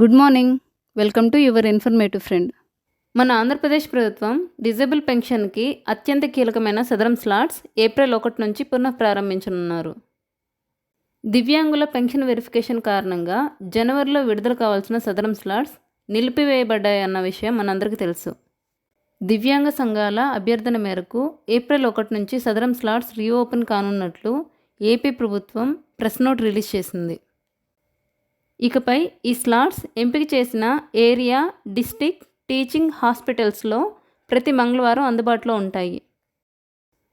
Good morning. Welcome to your informative friend. మన ఆంధ్రప్రదేశ్ ప్రభుత్వం disable పెన్షన్కి అత్యంత కీలకమైన సదరం స్లాట్స్ ఏప్రిల్ ఒకటి నుంచి పునః ప్రారంభించనున్నారు దివ్యాంగుల పెన్షన్ వెరిఫికేషన్ కారణంగా జనవరిలో విడుదల కావాల్సిన సదరం స్లాట్స్ నిలిపివేయబడ్డాయన్న విషయం మనందరికీ తెలుసు. దివ్యాంగ సంఘాల అభ్యర్థన మేరకు ఏప్రిల్ ఒకటి నుంచి సదరం స్లాట్స్ రీఓపెన్ కానున్నట్లు ఏపీ ప్రభుత్వం ప్రెస్ నోట్ రిలీజ్ చేసింది. ఇకపై ఈ స్లాట్స్ ఎంపిక చేసిన ఏరియా డిస్టిక్ టీచింగ్ హాస్పిటల్స్లో ప్రతి మంగళవారం అందుబాటులో ఉంటాయి.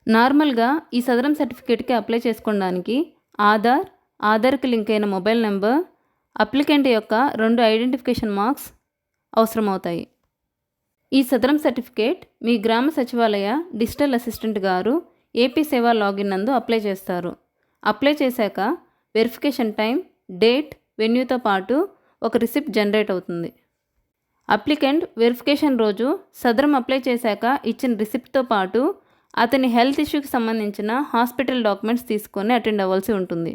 నార్మల్గా ఈ సదరం సర్టిఫికేట్కి అప్లై చేసుకోవడానికి ఆధార్ ఆధార్కి లింక్ అయిన మొబైల్ నెంబర్ అప్లికెంట్ యొక్క రెండు ఐడెంటిఫికేషన్ మార్క్స్ అవసరమవుతాయి. ఈ సదరం సర్టిఫికేట్ మీ గ్రామ సచివాలయ డిజిటల్ అసిస్టెంట్ గారు ఏపీ సేవా లాగిన్ నందు అప్లై చేస్తారు. అప్లై చేశాక వెరిఫికేషన్ టైం డేట్ వెన్యూతో పాటు ఒక రిసిప్ట్ జనరేట్ అవుతుంది. అప్లికెంట్ వెరిఫికేషన్ రోజు సదరం అప్లై చేశాక ఇచ్చిన రిసిప్ట్తో పాటు అతని హెల్త్ ఇష్యూకి సంబంధించిన హాస్పిటల్ డాక్యుమెంట్స్ తీసుకొని అటెండ్ అవ్వాల్సి ఉంటుంది.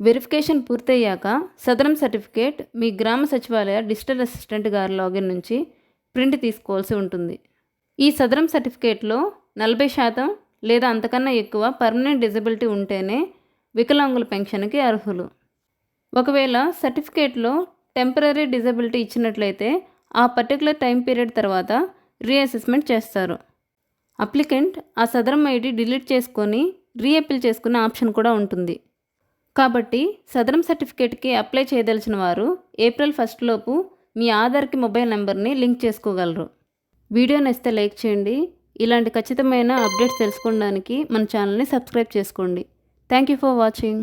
వెరిఫికేషన్ పూర్తయ్యాక సదరం సర్టిఫికేట్ మీ గ్రామ సచివాలయ డిజిటల్ అసిస్టెంట్ గారి లాగిన్ నుంచి ప్రింట్ తీసుకోవాల్సి ఉంటుంది. ఈ సదరం సర్టిఫికేట్లో నలభై శాతం లేదా అంతకన్నా ఎక్కువ పర్మనెంట్ డిజబిలిటీ ఉంటేనే వికలాంగుల పెన్షన్కి అర్హులు. ఒకవేళ సర్టిఫికేట్లో టెంపరీ డిజబిలిటీ ఇచ్చినట్లయితే ఆ పర్టికులర్ టైం పీరియడ్ తర్వాత రీఅసెస్మెంట్ చేస్తారు. అప్లికెంట్ ఆ సదరం ఐడి డిలీట్ చేసుకొని రీఅపీల్ చేసుకునే ఆప్షన్ కూడా ఉంటుంది. కాబట్టి సదరం సర్టిఫికేట్కి అప్లై చేయదలిచిన వారు ఏప్రిల్ ఫస్ట్ లోపు మీ ఆధార్కి మొబైల్ నెంబర్ని లింక్ చేసుకోగలరు. వీడియో నచ్చితే లైక్ చేయండి. ఇలాంటి ఖచ్చితమైన అప్డేట్స్ తెలుసుకోవడానికి మన ఛానల్ని సబ్స్క్రైబ్ చేసుకోండి. Thank you for watching.